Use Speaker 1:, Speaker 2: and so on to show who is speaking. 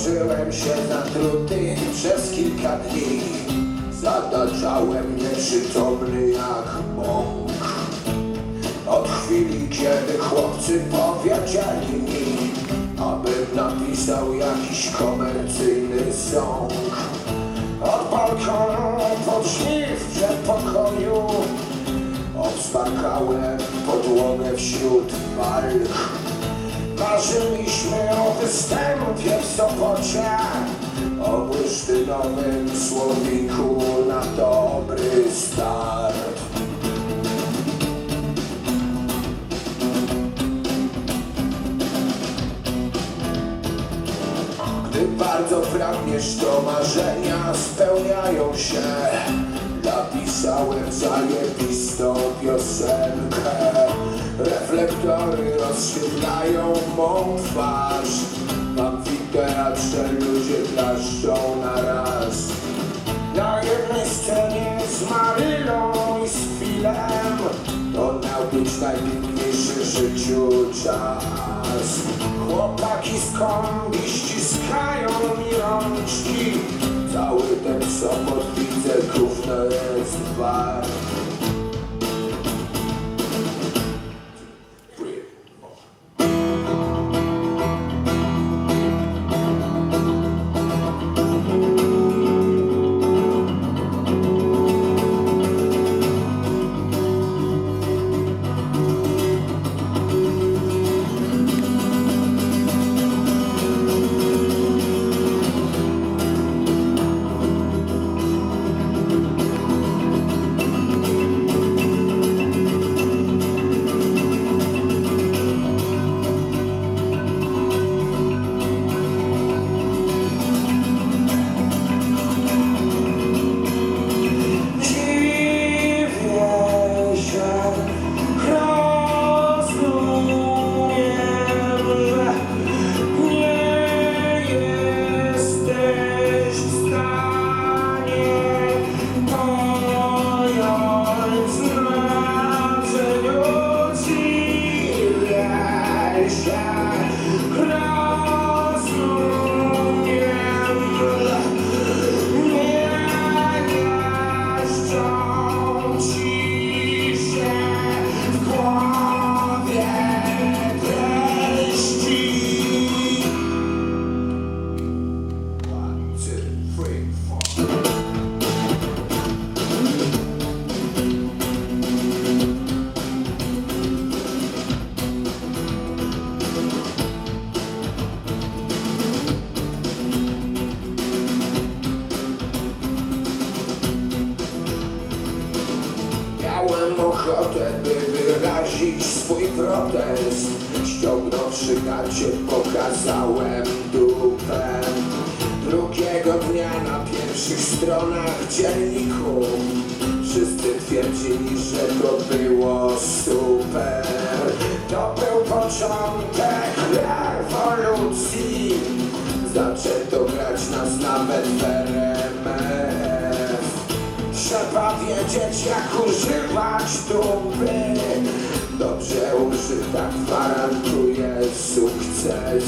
Speaker 1: Uczyłem się zatruty przez kilka dni. Zataczałem nieprzytomny jak mąk. Od chwili, kiedy chłopcy powiedzieli mi Abym napisał jakiś komercyjny song. Od balkonu po drzwi w przedpokoju Obsmarkałem podłogę wśród walk Marzyliśmy o występie w Sopocie. O bursztynowym słowiku na dobry start. Gdy bardzo pragniesz, to marzenia spełniają się. Napisałem zajebistą piosenkę Reflektory rozświetlają mą twarz. W amfiteatrze ludzie klaszczą na raz. Na jednej scenie z Marylą i z Filem To miał być najpiękniejszy w życiu czas. Chłopaki z kombi ściskają mi rączki. Cały ten Sopot widzę gówno jest wart ochotę, by wyrazić swój protest. Ściągnąwszy gacie, pokazałem dupę. Drugiego dnia na pierwszych stronach dzienniku Wszyscy twierdzili, że to było super. To był początek Jak używać dupy. Dobrze użyta gwarantuje sukces